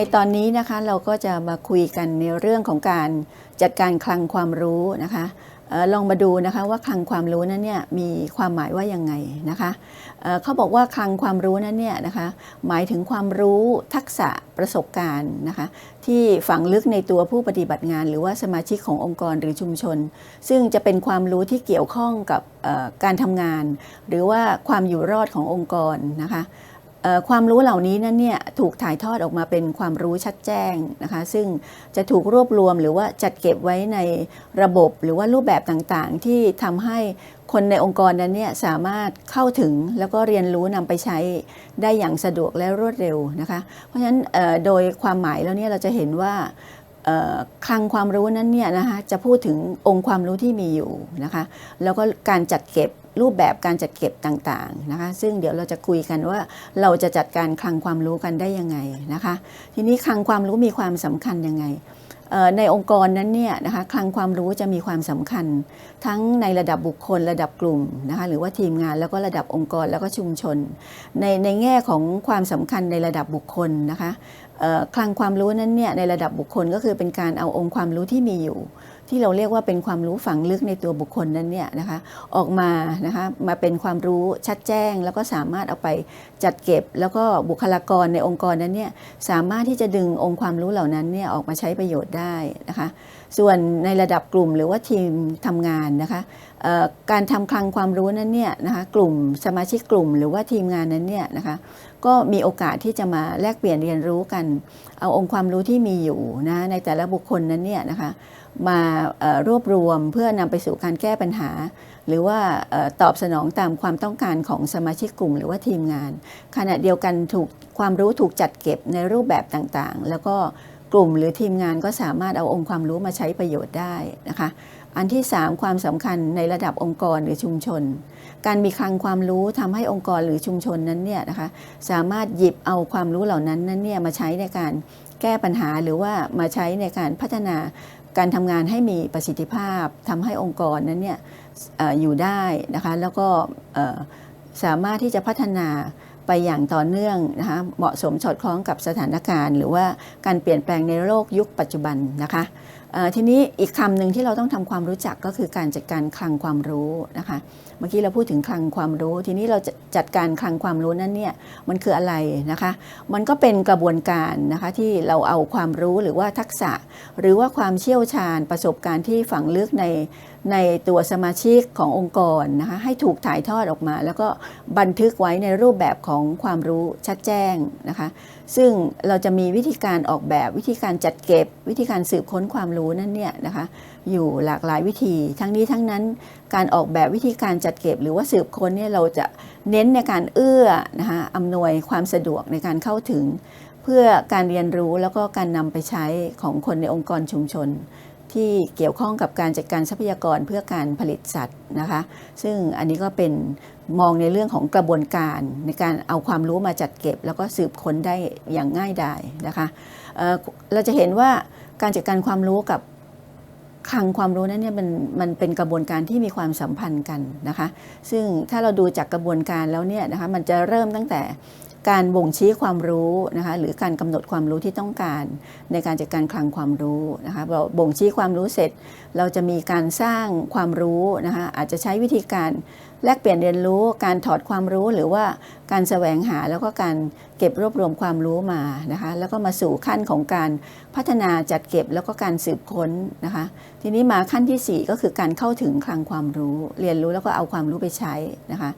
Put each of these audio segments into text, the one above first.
ในตอนนี้นะคะเราก็จะมาคุยกันในเรื่องของการจัดการคลังความรู้นะคะออลองมาดูนะคะว่าคลังความรู้นั้นเนี่ยมีความหมายว่ายังไงนะคะเเขาบอกว่าคลังความรู้นั้นเนี่ยนะคะหมายถึงความรู้ทักษะประสบการณ์นะคะที่ฝังลึกในตัวผู้ปฏิบัติงาน หรือว่าสมาชิกขององค์กรหรือชุมชน ซึ่งจะเป็นความรู้ที่เกี่ยวข้องกับการทำงาน หรือว่าความอยู่รอดขององค์กรนะคะ ความรู้เหล่านี้นั้นเนี่ยถูกถ่ายทอดออกมาเป็นความรู้ชัดแจ้งนะคะซึ่งจะถูกรวบรวมหรือว่าจัดเก็บไว้ในระบบหรือว่ารูปแบบต่างๆ ที่ทำให้คนในองค์กรนั้นเนี่ยสามารถเข้าถึงแล้วก็เรียนรู้นำไปใช้ได้อย่างสะดวกและรวดเร็วนะคะเพราะฉะนั้นโดยความหมายแล้วเนี่ยเราจะเห็นว่าคลังความรู้นั้นเนี่ยนะคะจะพูดถึงองค์ความรู้ที่มีอยู่นะคะแล้วก็การจัดเก็บ รูปแบบการจัดเก็บต่างๆนะคะซึ่งเดี๋ยวเราจะคุยกันว่าเราจะจัดการคลังความรู้กันได้ยังไงนะคะทีนี้คลังความรู้มีความสำคัญยังไงในองค์กรนั้นเนี่ยนะคะคลังความรู้จะมีความสำคัญ ทั้งในระดับบุคคลระดับกลุ่มนะคะหรือว่าทีมงานแล้วก็ระดับองค์กรแล้วก็ชุมชน ในในแง่ของความสำคัญในระดับบุคคลนะคะคลังความรู้นั้นเนี่ยในระดับบุคคลก็คือเป็นการเอาองค์ความรู้ที่มีอยู่ ที่เราเรียกว่าเป็นความรู้ฝังลึกในตัวบุคคลนั้นเนี่ยนะคะออกมานะคะมาเป็นความรู้ชัดแจ้ง แล้วก็สามารถเอาไปจัดเก็บ แล้วก็บุคลากรในองค์กรนั้นเนี่ยสามารถที่จะดึงองค์ความรู้เหล่านั้นเนี่ยออกมาใช้ประโยชน์ได้นะคะส่วนในระดับกลุ่มหรือว่าทีมทำงานนะคะการทำคลังความรู้นั้นเนี่ยนะคะกลุ่มสมาชิกกลุ่มหรือว่าทีมงานนั้นเนี่ยนะคะก็มีโอกาสที่จะมาแลกเปลี่ยนเรียนรู้กัน เอาองค์ความรู้ที่มีอยู่นะในแต่ละบุคคลนั้นเนี่ยนะคะมารวบรวมเพื่อนำไปสู่การแก้ปัญหา หรือว่าตอบสนองตามความต้องการของสมาชิกกลุ่ม หรือว่าทีมงาน ขณะเดียวกันถูกความรู้ถูกจัดเก็บในรูปแบบต่างๆ แล้วก็ กลุ่มหรือทีมงานก็สามารถเอาองค์ความรู้มาใช้ประโยชน์ได้นะคะ อันที่ 3 ความสำคัญในระดับองค์กรหรือชุมชน การมีคลังความรู้ทำให้องค์กรหรือชุมชนนั้นเนี่ยนะคะสามารถหยิบเอาความรู้เหล่านั้นนั้นเนี่ยมาใช้ในการแก้ปัญหาหรือว่ามาใช้ในการพัฒนาการทำงานให้มีประสิทธิภาพทำให้องค์กรนั้นเนี่ยออยู่ได้นะคะแล้วก็สามารถที่จะพัฒนา ไปอย่างต่อเนื่องนะคะเหมาะสมสอดคล้องกับสถานการณ์ หรือว่าการเปลี่ยนแปลงในโลกยุคปัจจุบันนะคะ ทีนี้อีกคำหนึ่งที่เราต้องทำความรู้จักก็คือการจัดการคลังความรู้นะคะ เมื่อกี้เราพูดถึงคลังความรู้ ทีนี้เราจะจัดการคลังความรู้นั้นเนี่ยมันคืออะไรนะคะ มันก็เป็นกระบวนการนะคะที่เราเอาความรู้หรือว่าทักษะ หรือว่าความเชี่ยวชาญประสบการณ์ที่ฝังลึกในในตัวสมาชิกขององค์กรนะคะให้ถูกถ่ายทอดออกมา แล้วก็บันทึกไว้ในรูปแบบของความรู้ชัดแจ้งนะคะ ซึ่งเราจะมีวิธีการออกแบบวิธีการจัดเก็บวิธีการสืบค้นความรู้นั่นเนี่ยนะคะอยู่หลากหลายวิธี ทั้งนี้ทั้งนั้นการออกแบบวิธีการจัดเก็บ หรือว่าสืบค้นเนี่ยเราจะเน้นในการเอื้อนะคะอำนวยความสะดวกในการเข้าถึง เพื่อการเรียนรู้แล้วก็การนำไปใช้ของคนในองค์กรชุมชน ที่เกี่ยวข้องกับการจัดการทรัพยากรเพื่อการผลิตสัตว์นะคะซึ่งอันนี้ก็เป็นมองในเรื่องของกระบวนการในการเอาความรู้มาจัดเก็บ แล้วก็สืบค้นได้อย่างง่ายดายนะคะเเราจะเห็นว่า การจัดการความรู้กับคลังความรู้นั้นเนี่ยมันมันเป็นกระบวนการที่มีความสัมพันธ์กันนะคะ ซึ่งถ้าเราดูจากกระบวนการแล้วเนี่ยนะคะมันจะเริ่มตั้งแต่ การบ่งชี้ความรู้นะคะหรือการกำหนดความรู้ที่ต้องการในการจัดการคลังความรู้นะคะเราบ่งชี้ความรู้เสร็จ เราจะมีการสร้างความรู้นะคะอาจจะใช้วิธีการแลกเปลี่ยนเรียนรู้การถอดความรู้หรือว่าการแสวงหาแล้วก็การเก็บรวบรวมความรู้มานะคะแล้วก็มาสู่ขั้นของการพัฒนาจัดเก็บแล้วก็การสืบค้นนะคะทีนี้มาขั้นทีสี่4 ก็คือการเข้าถึงคลังความรู้ เรียนรู้แล้วก็เอาความรู้ไปใช้นะคะ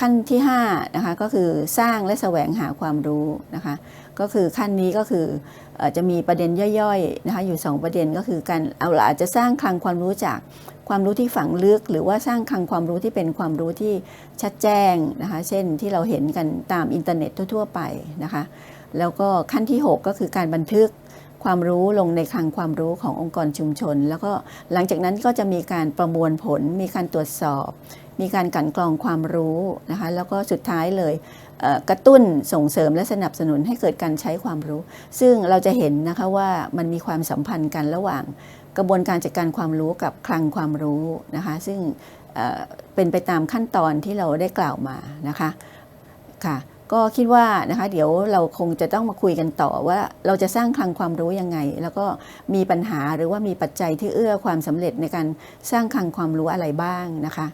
ขั้นที่5นะคะก็คือสร้างและแสวงหาความรู้นะคะก็คือขั้นนี้ก็คืออจะมีประเด็นย่อยๆนะคะอยู่ 2 ประเด็นก็คือการเอาละอาจจะสร้างคลังความรู้จากความรู้ที่ฝังลึก หรือว่าสร้างคลังความรู้ที่เป็นความรู้ที่ชัดแจ้งนะคะเช่นที่เราเห็นกันตามอินเทอร์เน็ตทั่วๆไปนะคะแล้วก็ขั้นที่ 6 ก็คือการบันทึก ความรู้ลงในคลังความรู้ขององค์กรชุมชน แล้วก็หลังจากนั้นก็จะมีการประมวลผล มีการตรวจสอบ มีการกลันกรองความรู้นะคะแล้วก็สุดท้ายเลยกระตุ้นส่งเสริมและสนับสนุนให้เกิดการใช้ความรู้ ซึ่งเราจะเห็นนะคะว่ามันมีความสัมพันธ์กันระหว่างกระบวนการจัดการความรู้กับคลังความรู้นะคะซึ่งเป็นไปตามขั้นตอนที่เราได้กล่าวมานะคะค่ะ ก็คิดว่านะคะเดี๋ยวเราคงจะต้องมาคุยกันต่อว่าเราจะสร้างคลังความรู้ยังไง แล้วก็มีปัญหาหรือว่ามีปัจจัยที่เอื้อความสำเร็จในการสร้างคลังความรู้อะไรบ้างนะคะ